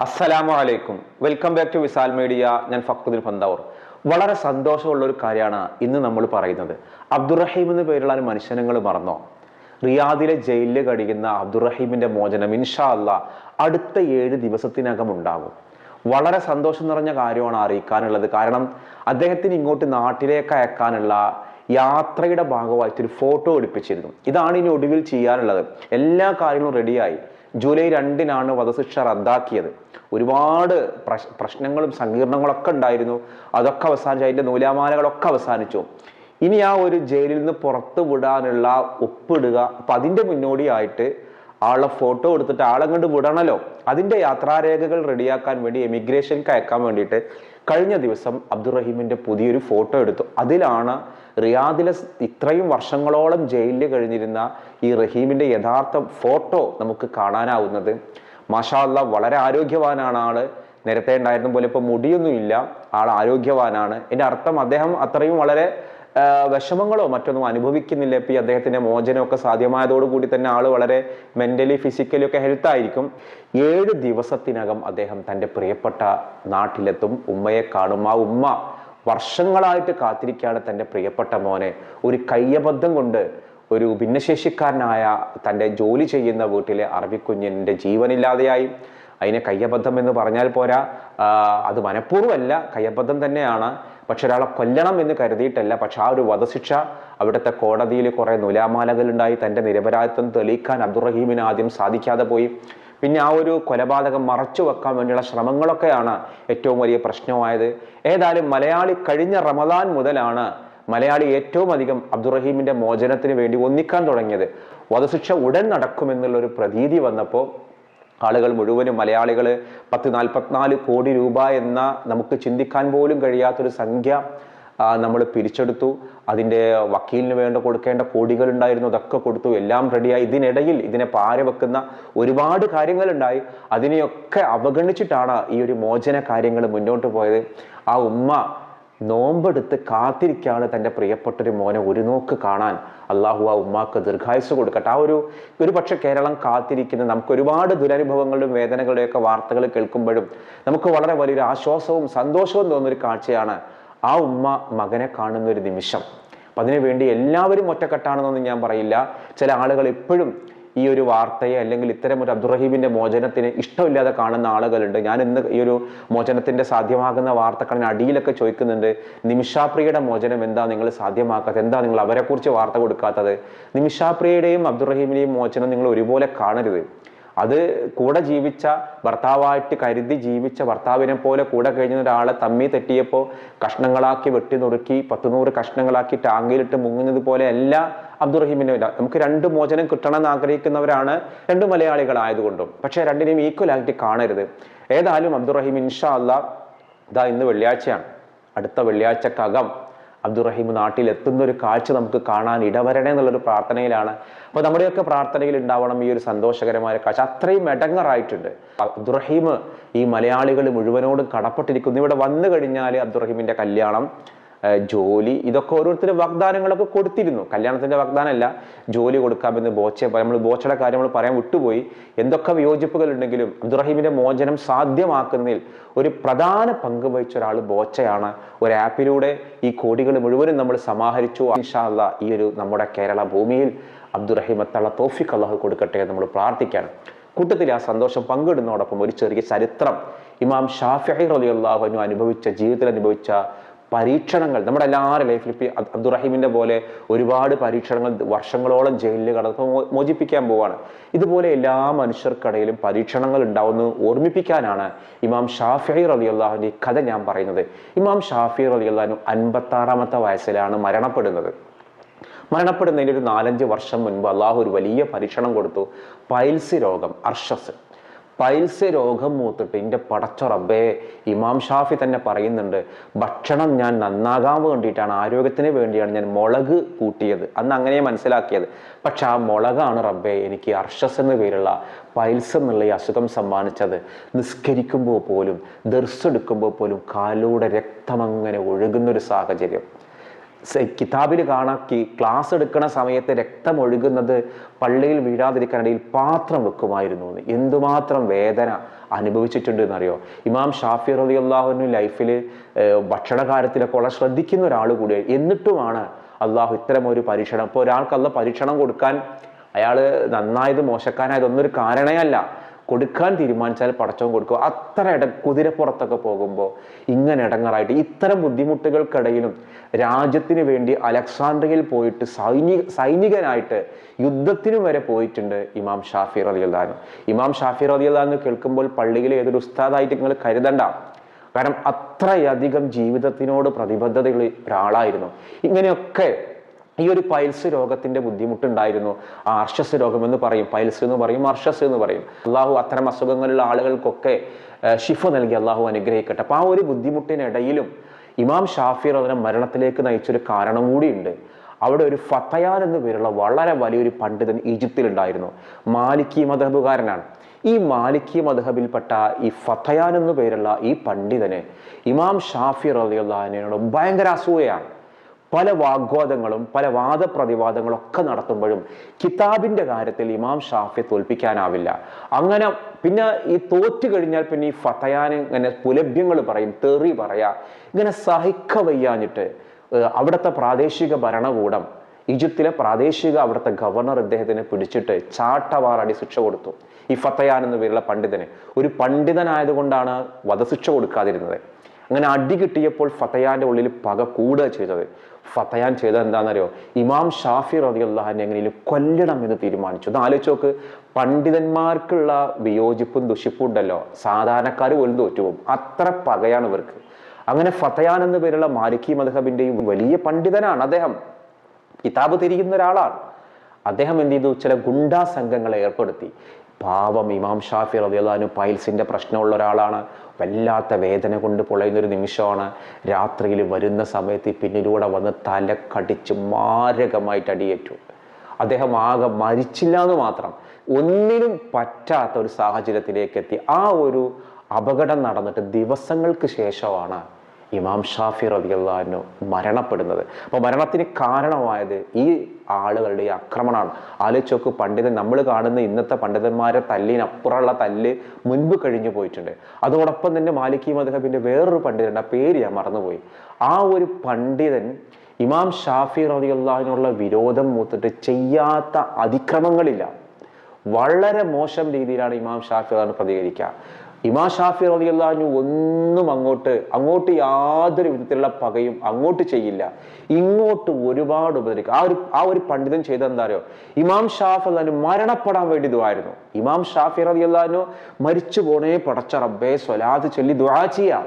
അസ്സലാമു അലൈക്കും. Welcome back to Visal media. ഞാൻ ഫക്രുദ്ദീൻ ഫന്താവൂർ വളരെ സന്തോഷമുള്ള ഒരു കാര്യമാണ് ഇന്ന് നമ്മൾ പറയുന്നത്. അബ്ദുറഹീം എന്ന പേരുള്ള ഒരു മനുഷ്യനെ നിങ്ങൾ മറന്നോ? റിയാദിലെ ജയിലിൽ കഴിയുന്ന അബ്ദുറഹീമിന്റെ മോചനം ഇൻഷാ അല്ല അടുത്ത ഏഴ് ദിവസത്തിനകം ഉണ്ടാകും. വളരെ സന്തോഷം നിറഞ്ഞ കാര്യമാണ് അറിയിക്കാനുള്ളത്. കാരണം അദ്ദേഹത്തിന് ഇങ്ങോട്ട് നാട്ടിലേക്ക് അയക്കാനുള്ള യാത്രയുടെ ഭാഗമായിട്ട് ഒരു ഫോട്ടോ എടുപ്പിച്ചിരുന്നു. ഇതാണ് ഇനി ഒടുവിൽ ചെയ്യാനുള്ളത്. എല്ലാ കാര്യങ്ങളും റെഡിയായി ജൂലൈ രണ്ടിനാണ് വധശിക്ഷ റദ്ദാക്കിയത്. ഒരുപാട് പ്രശ് പ്രശ്നങ്ങളും സങ്കീർണങ്ങളൊക്കെ ഉണ്ടായിരുന്നു. അതൊക്കെ അവസാനിച്ചു അതിന്റെ നൂലാമാലകളൊക്കെ അവസാനിച്ചു. ഇനി ആ ഒരു ജയിലിൽ നിന്ന് പുറത്തു വിടാനുള്ള ഒപ്പിടുക അപ്പം അതിന്റെ മുന്നോടിയായിട്ട് ആളെ ഫോട്ടോ എടുത്തിട്ട് ആളെ കണ്ട് വിടണല്ലോ. അതിന്റെ യാത്രാരേഖകൾ റെഡിയാക്കാൻ വേണ്ടി എമിഗ്രേഷൻക്ക് അയക്കാൻ വേണ്ടിയിട്ട് കഴിഞ്ഞ ദിവസം അബ്ദുറഹീമിന്റെ പുതിയൊരു ഫോട്ടോ എടുത്തു. അതിലാണ് റിയാദിലെ ഇത്രയും വർഷങ്ങളോളം ജയിലിൽ കഴിഞ്ഞിരുന്ന ഈ റഹീമിന്റെ യഥാർത്ഥ ഫോട്ടോ നമുക്ക് കാണാനാവുന്നത്. മാഷാള്ള വളരെ ആരോഗ്യവാനാണ് ആൾ. നേരത്തെ ഉണ്ടായിരുന്ന പോലെ ഇപ്പോൾ മുടിയൊന്നുമില്ല ആൾ ആരോഗ്യവാനാണ്. എന്റെ അർത്ഥം അദ്ദേഹം അത്രയും വളരെ വിഷമങ്ങളോ മറ്റൊന്നും അനുഭവിക്കുന്നില്ല. ഇപ്പം ഈ അദ്ദേഹത്തിന്റെ മോചനമൊക്കെ സാധ്യമായതോടുകൂടി തന്നെ ആൾ വളരെ മെന്റലി ഫിസിക്കലി ഒക്കെ ഹെൽത്ത് ആയിരിക്കും. ഏഴ് ദിവസത്തിനകം അദ്ദേഹം തന്റെ പ്രിയപ്പെട്ട നാട്ടിലെത്തും. ഉമ്മയെ കാണും. ആ ഉമ്മ വർഷങ്ങളായിട്ട് കാത്തിരിക്കുകയാണ് തന്റെ പ്രിയപ്പെട്ട മോനെ. ഒരു കയ്യബദ്ധം കൊണ്ട് ഒരു ഭിന്നശേഷിക്കാരനായ തന്റെ ജോലി ചെയ്യുന്ന വീട്ടിലെ അറബിക്കുഞ്ഞിന്റെ ജീവനില്ലാതെയായി. അതിനെ കയ്യബദ്ധം എന്ന് പറഞ്ഞാൽ പോരാ. അത് മനഃപൂർവമല്ല കയ്യബദ്ധം തന്നെയാണ്. പക്ഷെ ഒരാളെ കൊല്ലണം എന്ന് കരുതിയിട്ടല്ല. പക്ഷെ ആ ഒരു വധശിക്ഷ അവിടുത്തെ കോടതിയിൽ കുറേ നുലാമാലകളുണ്ടായി. തന്റെ നിരപരാധിത്വം തെളിയിക്കാൻ അബ്ദുറഹീമിന് ആദ്യം സാധിക്കാതെ പോയി. പിന്നെ ആ ഒരു കൊലപാതകം മറച്ചു വെക്കാൻ വേണ്ടിയുള്ള ശ്രമങ്ങളൊക്കെയാണ് ഏറ്റവും വലിയ പ്രശ്നമായത്. ഏതായാലും മലയാളി കഴിഞ്ഞ റമദാൻ മുതലാണ് മലയാളി ഏറ്റവും അധികം അബ്ദുറഹീമിന്റെ മോചനത്തിന് വേണ്ടി ഒന്നിക്കാൻ തുടങ്ങിയത്. വധശിക്ഷ ഉടൻ നടക്കുമെന്നുള്ള ഒരു പ്രതീതി വന്നപ്പോൾ ആളുകൾ മുഴുവനും മലയാളികൾ പത്ത് നാൽപ്പത്തിനാല് കോടി രൂപ എന്ന നമുക്ക് ചിന്തിക്കാൻ പോലും കഴിയാത്തൊരു സംഖ്യ നമ്മൾ പിരിച്ചെടുത്തു. അതിന്റെ വക്കീലിന് വേണ്ട കൊടുക്കേണ്ട കോടികൾ ഉണ്ടായിരുന്നു അതൊക്കെ കൊടുത്തു. എല്ലാം റെഡിയായി ഇതിനിടയിൽ ഇതിനെ പാര വെക്കുന്ന ഒരുപാട് കാര്യങ്ങളുണ്ടായി. അതിനെയൊക്കെ അവഗണിച്ചിട്ടാണ് ഈ ഒരു മോചന കാര്യങ്ങൾ മുന്നോട്ട് പോയത്. ആ ഉമ്മ നോമ്പെടുത്ത് കാത്തിരിക്കുകയാണ് തന്റെ പ്രിയപ്പെട്ടൊരു മോനെ ഒരു നോക്ക് കാണാൻ. അള്ളാഹു ആ ഉമ്മാക്ക് ദീർഘായുസ് കൊടുക്കട്ടെ. ആ ഒരു ഒരു പക്ഷെ കേരളം കാത്തിരിക്കുന്ന നമുക്ക് ഒരുപാട് ദുരനുഭവങ്ങളുടെയും വേദനകളുടെയൊക്കെ വാർത്തകൾ കേൾക്കുമ്പോഴും നമുക്ക് വളരെ വലിയൊരു ആശ്വാസവും സന്തോഷവും തോന്നുന്ന ഒരു കാഴ്ചയാണ് ആ ഉമ്മ മകനെ കാണുന്ന ഒരു നിമിഷം. അപ്പം അതിനു വേണ്ടി എല്ലാവരും ഒറ്റക്കെട്ടാണെന്നൊന്നും ഞാൻ പറയില്ല. ചില ആളുകൾ എപ്പോഴും ഈ ഒരു വാർത്തയെ അല്ലെങ്കിൽ ഇത്തരം ഒരു അബ്ദുറഹീബിന്റെ മോചനത്തിന് ഇഷ്ടമില്ലാതെ കാണുന്ന ആളുകളുണ്ട്. ഞാൻ ഇന്ന് ഈ ഒരു മോചനത്തിന്റെ സാധ്യമാകുന്ന വാർത്തകളിന് അടിയിലൊക്കെ ചോദിക്കുന്നുണ്ട്. നിമിഷാപ്രിയയുടെ മോചനം എന്താ നിങ്ങൾ സാധ്യമാക്കാത്തത്? എന്താ നിങ്ങൾ അവരെക്കുറിച്ച് വാർത്ത കൊടുക്കാത്തത്? നിമിഷാപ്രിയയുടെയും അബ്ദുറഹീമിന്റെയും മോചനം നിങ്ങൾ ഒരുപോലെ കാണരുത്. അത് കൂടെ ജീവിച്ച ഭർത്താവായിട്ട് കരുതി ജീവിച്ച ഭർത്താവിനെ പോലെ കൂടെ കഴിഞ്ഞ ഒരാളെ തമ്മി തെറ്റിയപ്പോൾ കഷ്ണങ്ങളാക്കി വെട്ടി നുറുക്കി പത്തുനൂറ് കഷ്ണങ്ങളാക്കി ടാങ്കിലിട്ട് മുങ്ങുന്നത് പോലെ അബ്ദുറഹീമിന്റെ ഇല്ല നമുക്ക് രണ്ട് മോചനം കിട്ടണമെന്ന് ആഗ്രഹിക്കുന്നവരാണ് രണ്ട് മലയാളികളായതുകൊണ്ടും. പക്ഷേ രണ്ടിനെയും ഈക്വൽ ആയിട്ട് കാണരുത്. ഏതായാലും അബ്ദുറഹീം ഇൻഷാ അല്ല ഇതാ ഇന്ന് വെള്ളിയാഴ്ചയാണ്. അടുത്ത വെള്ളിയാഴ്ചക്കകം അബ്ദുറഹീം നാട്ടിൽ എത്തുന്ന ഒരു കാഴ്ച നമുക്ക് കാണാൻ ഇടവരണേ എന്നുള്ളൊരു പ്രാർത്ഥനയിലാണ്. അപ്പോൾ നമ്മുടെയൊക്കെ പ്രാർത്ഥനയിൽ ഉണ്ടാവണം ഈ ഒരു സന്തോഷകരമായ കാഴ്ച. അത്രയും എടങ്ങറായിട്ടുണ്ട്. അബ്ദുറഹീം ഈ മലയാളികൾ മുഴുവനോടും കടപ്പെട്ടിരിക്കുന്നു. ഇവിടെ വന്നു കഴിഞ്ഞാൽ അബ്ദുറഹീമിന്റെ കല്യാണം ജോലി ഇതൊക്കെ ഓരോരുത്തർ വാഗ്ദാനങ്ങളൊക്കെ കൊടുത്തിരുന്നു. കല്യാണത്തിന്റെ വാഗ്ദാനമല്ല ജോലി കൊടുക്കാമെന്ന് ബോച്ച നമ്മൾ ബോച്ചയുടെ കാര്യം നമ്മൾ പറയാൻ വിട്ടുപോയി. എന്തൊക്കെ വിയോജിപ്പുകൾ ഉണ്ടെങ്കിലും അബ്ദുറഹീമിന്റെ മോചനം സാധ്യമാക്കുന്നതിൽ ഒരു പ്രധാന പങ്ക് വഹിച്ച ഒരാൾ ബോച്ചയാണ്. ഒരു ആപ്പിലൂടെ ഈ കോടികൾ മുഴുവനും നമ്മൾ സമാഹരിച്ചു. ഇൻഷാ അല്ലാ ഈ ഒരു നമ്മുടെ കേരള ഭൂമിയിൽ അബ്ദുറഹീം തള്ള തോഫിക്ക് അള്ളാഹു കൊടുക്കട്ടെ നമ്മൾ പ്രാർത്ഥിക്കുകയാണ്. കൂട്ടത്തിൽ ആ സന്തോഷം പങ്കിടുന്നതോടൊപ്പം ഒരു ചെറിയ ചരിത്രം. ഇമാം ഷാഫി റലി അള്ളാഹുനു അനുഭവിച്ച ജീവിതത്തിൽ അനുഭവിച്ച പരീക്ഷണങ്ങൾ നമ്മുടെ എല്ലാവരുടെ ലൈഫിൽ ഇപ്പം അബ്ദുറഹീമിന്റെ പോലെ ഒരുപാട് പരീക്ഷണങ്ങൾ വർഷങ്ങളോളം ജയിലിൽ കടന്ന് മോചിപ്പിക്കാൻ പോവാണ്. ഇതുപോലെ എല്ലാ മനുഷ്യർക്കിടയിലും പരീക്ഷണങ്ങൾ ഉണ്ടാവുമെന്ന് ഓർമ്മിപ്പിക്കാനാണ് ഇമാം ഷാഫി അലി അള്ളാഹുവിന്റെ കഥ ഞാൻ പറയുന്നത്. ഇമാം ഷാഫി അലി അള്ളാഹു അൻപത്താറാമത്തെ വയസ്സിലാണ് മരണപ്പെടുന്നത്. മരണപ്പെടുന്നതിന്റെ ഒരു നാലഞ്ച് വർഷം മുൻപ് അള്ളാഹു ഒരു വലിയ പരീക്ഷണം കൊടുത്തു. പൈൽസ് രോഗം അർഷസ്. പൈൽസ് രോഗം മൂത്തിട്ട് എന്റെ പടച്ച റബ്ബേ ഇമാം ഷാഫി തന്നെ പറയുന്നുണ്ട് ഭക്ഷണം ഞാൻ നന്നാകാൻ വേണ്ടിയിട്ടാണ് ആരോഗ്യത്തിന് വേണ്ടിയാണ് ഞാൻ മുളക് കൂട്ടിയത്. അന്ന് അങ്ങനെ മനസ്സിലാക്കിയത്. പക്ഷെ ആ മുളകാണ് റബ്ബേ എനിക്ക് അർഷസ് എന്ന പേരുള്ള പൈൽസ് എന്നുള്ള ഈ അസുഖം സമ്മാനിച്ചത്. നിസ്കരിക്കുമ്പോൾ പോലും ദർസ് എടുക്കുമ്പോൾ പോലും കാലൂടെ രക്തം അങ്ങനെ ഒഴുകുന്നൊരു സാഹചര്യം. കിതാബിൽ കാണാക്കി ക്ലാസ് എടുക്കുന്ന സമയത്ത് രക്തം ഒഴുകുന്നത് പള്ളിയിൽ വീഴാതിരിക്കാനിടയിൽ പാത്രം വെക്കുമായിരുന്നു എന്ന് എന്തുമാത്രം വേദന അനുഭവിച്ചിട്ടുണ്ട് എന്നറിയോ ഇമാം ഷാഫി റലി അള്ളാഹുവിന് ലൈഫിൽ ഭക്ഷണ കാര്യത്തിലൊക്കെ വളരെ ശ്രദ്ധിക്കുന്ന ഒരാൾ കൂടി എന്നിട്ടുമാണ് അള്ളാഹു ഇത്തരം ഒരു പരീക്ഷണം. ഇപ്പോൾ ഒരാൾക്ക് അല്ല പരീക്ഷണം കൊടുക്കാൻ അയാൾ നന്നായത് മോശക്കാനായത് ഒന്നൊരു കാരണേ അല്ല കൊടുക്കാൻ തീരുമാനിച്ചാൽ പടച്ചവൻ കൊടുക്കും. അത്ര ഇട കുതിരപ്പുറത്തൊക്കെ പോകുമ്പോൾ ഇങ്ങനെ ഇടങ്ങറായിട്ട് ഇത്തരം ബുദ്ധിമുട്ടുകൾക്കിടയിലും രാജ്യത്തിന് വേണ്ടി അലക്സാണ്ട്രിയയിൽ പോയിട്ട് സൈനിക സൈനികനായിട്ട് യുദ്ധത്തിനും വരെ പോയിട്ടുണ്ട് ഇമാം ഷാഫി റലിയുള്ളഹാൻ ഇമാം ഷാഫി റലിയുള്ളഹാൻ കേൾക്കുമ്പോൾ പള്ളിയിലെ ഏതൊരു ഉസ്താദായിട്ട് നിങ്ങൾ കരുതണ്ട. കാരണം അത്രയധികം ജീവിതത്തിനോട് പ്രതിബദ്ധതയുള്ള ഒരാളായിരുന്നു. ഇങ്ങനെയൊക്കെ ഈ ഒരു പൈൽസ് രോഗത്തിന്റെ ബുദ്ധിമുട്ടുണ്ടായിരുന്നു. ആ അർഷസ് രോഗം എന്ന് പറയും. പൈൽസ് എന്ന് പറയും അർഷസ് എന്ന് പറയും. അള്ളാഹു അത്തരം അസുഖങ്ങളുള്ള ആളുകൾക്കൊക്കെ ഷിഫ നൽകി അള്ളാഹു അനുഗ്രഹിക്കട്ടെ. അപ്പൊ ആ ഒരു ബുദ്ധിമുട്ടിനിടയിലും ഇമാം ഷാഫി റഹ്മാൻ മരണത്തിലേക്ക് നയിച്ചൊരു കാരണം കൂടിയുണ്ട്. അവിടെ ഒരു ഫത്തയാൻ എന്ന് പേരുള്ള വളരെ വലിയൊരു പണ്ഡിതൻ ഈജിപ്തിൽ ഉണ്ടായിരുന്നു മാലിക്കി മതഹബുകാരനാണ് ഈ മാലിക്കി മധബിൽപ്പെട്ട ഈ ഫത്തയാൻ എന്ന് പേരുള്ള ഈ പണ്ഡിതന് ഇമാം ഷാഫി റലിയുള്ളഹാനോട് ഭയങ്കര അസൂയയാണ്. പല വാഗ്വാദങ്ങളും പല വാദപ്രതിവാദങ്ങളും ഒക്കെ നടത്തുമ്പോഴും കിതാബിന്റെ കാര്യത്തിൽ ഇമാം ഷാഫിയെ തോൽപ്പിക്കാനാവില്ല. അങ്ങനെ പിന്നെ ഈ തോറ്റു കഴിഞ്ഞാൽ പിന്നെ ഈ ഫതയാൻ ഇങ്ങനെ പുലഭ്യങ്ങൾ പറയും തെറി പറയാ ഇങ്ങനെ സഹിക്ക വയ്യാഞ്ഞിട്ട് അവിടുത്തെ പ്രാദേശിക ഭരണകൂടം ഈജിപ്തിലെ പ്രാദേശിക അവിടുത്തെ ഗവർണർ ഇദ്ദേഹത്തിനെ പിടിച്ചിട്ട് ചാട്ടവാറടി ശിക്ഷ കൊടുത്തു. ഈ ഫത്തയാൻ എന്ന പേരുള്ള പണ്ഡിതന്. ഒരു പണ്ഡിതനായതുകൊണ്ടാണ് വധശിക്ഷ കൊടുക്കാതിരുന്നത്. അങ്ങനെ അടി കിട്ടിയപ്പോൾ ഫത്തയാന്റെ ഉള്ളിൽ പക കൂടുക ചെയ്തത്. ഫത്തയാൻ ചെയ്തത് എന്താണെന്നറിയോ? ഇമാം ഷാഫി റതി അള്ളഹാനെ എങ്ങനെയും കൊല്ലണം എന്ന് തീരുമാനിച്ചു. ഒന്ന് ആലോചിച്ച് നോക്ക്. പണ്ഡിതന്മാർക്കുള്ള വിയോജിപ്പും ദുഷിപ്പും ഉണ്ടല്ലോ. സാധാരണക്കാർ പോലും തോറ്റുപോകും. അത്ര പകയാണ് ഇവർക്ക്. അങ്ങനെ ഫത്തയാൻ എന്ന പേരുള്ള മാലിക്കി മധബിന്റെയും വലിയ പണ്ഡിതനാണ് അദ്ദേഹം. കിതാബ് തിരിയുന്ന ഒരാളാണ്. അദ്ദേഹം എന്ത് ചെയ്തു? ചില ഗുണ്ടാ സംഘങ്ങളെ ഏർപ്പെടുത്തി. പാവം ഇമാം ഷാഫി റബിയുള്ളഹാനു പൈൽസിന്റെ പ്രശ്നമുള്ള ഒരാളാണ്. വല്ലാത്ത വേദന കൊണ്ട് പൊളയുന്ന ഒരു നിമിഷമാണ്. രാത്രിയിൽ വരുന്ന സമയത്ത് പിന്നിലൂടെ വന്ന് തലക്കടിച്ച് കടിച്ച് മാരകമായിട്ട് അടിയേറ്റു. അദ്ദേഹം ആകെ മരിച്ചില്ല എന്ന് മാത്രം. ഒന്നിനും പറ്റാത്ത ഒരു സാഹചര്യത്തിലേക്ക് എത്തി. ആ ഒരു അപകടം നടന്നിട്ട് ദിവസങ്ങൾക്ക് ശേഷമാണ് ഇമാം ഷാഫി റബിയുള്ളഹാനു മരണപ്പെടുന്നത്. അപ്പോൾ മരണത്തിന് കാരണമായത് ഈ ആളുകളുടെ ഈ ആക്രമണമാണ്. ആലോചിച്ചോക്ക് പണ്ഡിതൻ നമ്മൾ കാണുന്ന ഇന്നത്തെ പണ്ഡിതന്മാരെ തല്ലിനപ്പുറമുള്ള തല്ല് മുൻപ് കഴിഞ്ഞു പോയിട്ടുണ്ട്. അതോടൊപ്പം തന്നെ മാലിക്കി മധബിന്റെ വേറൊരു പണ്ഡിതന്റെ ആ പേര് ഞാൻ മറന്നുപോയി. ആ ഒരു പണ്ഡിതൻ ഇമാം ഷാഫി റബിയുള്ളഹാനുള്ള വിരോധം മൂത്തിട്ട് ചെയ്യാത്ത അതിക്രമങ്ങളില്ല. വളരെ മോശം രീതിയിലാണ് ഇമാം ഷാഫി പ്രതികരിക്കുക. ഇമാം ഷാഫി റലിയല്ലാഞ്ഞു ഒന്നും അങ്ങോട്ട് അങ്ങോട്ട് യാതൊരു വിധത്തിലുള്ള പകയും അങ്ങോട്ട് ചെയ്യില്ല. ഇങ്ങോട്ട് ഒരുപാട് ഉപദ്രവിക്കും. ആ ഒരു ആ ഒരു പണ്ഡിതൻ ചെയ്ത എന്താ അറിയോ? ഇമാം ഷാഫി അള്ളഹാനു മരണപ്പെടാൻ വേണ്ടി ദുആയിരുന്നു ഇമാം ഷാഫി റളിയല്ലാഹു മരിച്ചു പോണേ പടച്ച റബ്ബേ സ്വലാത്ത് ചൊല്ലി ദുആ ചെയ്യാം.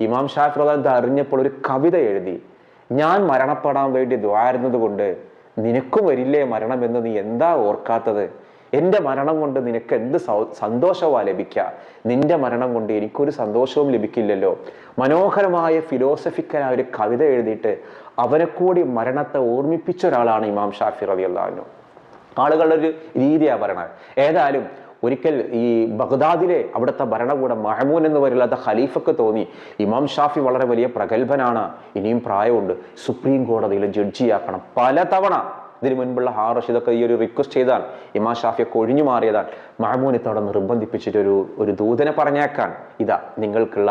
ഇമാം ഷാഫി ഇത് അറിഞ്ഞപ്പോൾ ഒരു കവിത എഴുതി. ഞാൻ മരണപ്പെടാൻ വേണ്ടി ദ്വാരുന്നത് കൊണ്ട് നിനക്കും വരില്ലേ മരണം എന്ന് നീ എന്താ ഓർക്കാത്തത്? എന്റെ മരണം കൊണ്ട് നിനക്ക് എന്ത് സന്തോഷമാണ് സന്തോഷമാ ലഭിക്കുക നിന്റെ മരണം കൊണ്ട് എനിക്കൊരു സന്തോഷവും ലഭിക്കില്ലല്ലോ. മനോഹരമായ ഫിലോസഫിക്കലായ ഒരു കവിത എഴുതിയിട്ട് അവനെ കൂടി മരണത്തെ ഓർമ്മിപ്പിച്ച ഒരാളാണ് ഇമാം ഷാഫി റബി അള്ളഹാനു ആളുകളുടെ ഒരു രീതിയാണ് പറയണത്. ഏതായാലും ഒരിക്കൽ ഈ ബഗ്ദാദിലെ അവിടുത്തെ ഭരണകൂടം മഹമൂൻ എന്ന് പറയുന്നത് ഖലീഫക്ക് തോന്നി. ഇമാം ഷാഫി വളരെ വലിയ പ്രഗത്ഭനാണ്. ഇനിയും പ്രായമുണ്ട്. സുപ്രീം കോടതിയിൽ ജഡ്ജിയാക്കണം. പലതവണ ഇതിനു മുൻപുള്ള ഹാറഷ് റഷീദൊക്കെ ഈ ഒരു റിക്വസ്റ്റ് ചെയ്താൽ ഇമാ ഷാഫിയൊക്കെ കൊഴിഞ്ഞു മാറിയതാൽ മഹമൂൻ ഇത്തവണ നിർബന്ധിപ്പിച്ചിട്ട് ഒരു ദൂതനെ പറഞ്ഞേക്കാൻ. ഇതാ നിങ്ങൾക്കുള്ള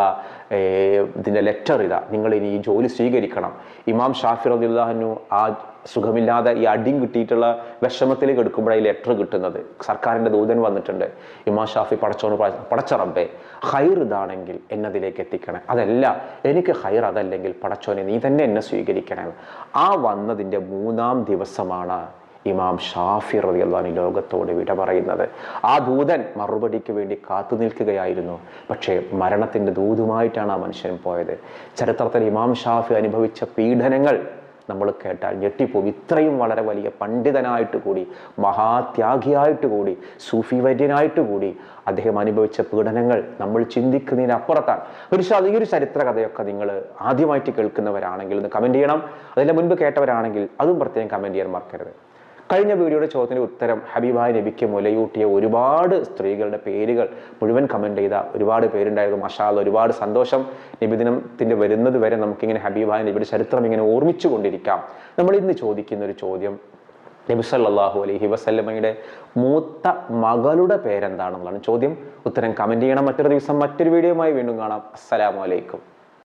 ഇതിന്റെ ലെറ്റർ ഇതാ. നിങ്ങൾ ഇനി ഈ ജോലി സ്വീകരിക്കണം. ഇമാം ഷാഫി റദിള്ളാഹനു ആ സുഖമില്ലാതെ ഈ അടിയും കിട്ടിയിട്ടുള്ള വിഷമത്തിലേക്ക് എടുക്കുമ്പോഴാണ് ഈ ലെറ്റർ കിട്ടുന്നത്. സർക്കാരിന്റെ ദൂതൻ വന്നിട്ടുണ്ട്. ഇമാ ഷാഫി പടച്ചോണ് പടച്ചറമ്പേ പടച്ച ഹൈർ ഇതാണെങ്കിൽ എന്നതിലേക്ക് എത്തിക്കണേ. അതല്ല എനിക്ക് ഹൈർ അതല്ലെങ്കിൽ പടച്ചോനെ നീ തന്നെ എന്നെ സ്വീകരിക്കണേ. ആ വന്നതിന്റെ മൂന്നാം ദിവസമാണ് ഇമാം ഷാഫി റളിയല്ലാഹു ഈ ലോകത്തോട് വിട പറയുന്നത്. ആ ദൂതൻ മറുപടിക്ക് വേണ്ടി കാത്തു നിൽക്കുകയായിരുന്നു. പക്ഷേ മരണത്തിന്റെ ദൂതുമായിട്ടാണ് ആ മനുഷ്യൻ പോയത്. ചരിത്രത്തിൽ ഇമാം ഷാഫി അനുഭവിച്ച പീഡനങ്ങൾ നമ്മൾ കേട്ടാൽ ഞെട്ടിപ്പോവും ഇത്രയും വളരെ വലിയ പണ്ഡിതനായിട്ട് കൂടി മഹാത്യാഗിയായിട്ട് കൂടി സൂഫി വര്യനായിട്ട് കൂടി അദ്ദേഹം അനുഭവിച്ച പീഡനങ്ങൾ നമ്മൾ ചിന്തിക്കുന്നതിനപ്പുറത്താണ് ഒരു ശ- ഈ ഒരു ചരിത്ര കഥയൊക്കെ നിങ്ങൾ ആദ്യമായിട്ട് കേൾക്കുന്നവരാണെങ്കിൽ ഒന്ന് കമന്റ് ചെയ്യണം. അതിന്റെ മുൻപ് കേട്ടവരാണെങ്കിൽ അതും പ്രത്യേകം കമന്റ് ചെയ്യാൻ മറക്കരുത്. കഴിഞ്ഞ വീഡിയോയുടെ ചോദ്യത്തിന് ഉത്തരം ഹബീബായ നബിക്ക് മുലയൂട്ടിയ ഒരുപാട് സ്ത്രീകളുടെ പേരുകൾ മുഴുവൻ കമന്റ് ചെയ്ത ഒരുപാട് പേരുണ്ടായിരുന്നു. മഷാൽ ഒരുപാട് സന്തോഷം നിബിദിനത്തിന്റെ വരുന്നത് വരെ നമുക്കിങ്ങനെ ഹബീബായ നബിയുടെ ചരിത്രം ഇങ്ങനെ ഓർമ്മിച്ചു കൊണ്ടിരിക്കാം. നമ്മൾ ഇന്ന് ചോദിക്കുന്ന ഒരു ചോദ്യം നബി സല്ലല്ലാഹു അലൈഹി വസല്ലമയുടെ മൂത്ത മകളുടെ പേരെന്താണെന്നുള്ളതാണ് ചോദ്യം. ഉത്തരം കമന്റ് ചെയ്യണം. മറ്റൊരു ദിവസം മറ്റൊരു വീഡിയോയുമായി വീണ്ടും കാണാം. അസ്സലാമു അലൈക്കും.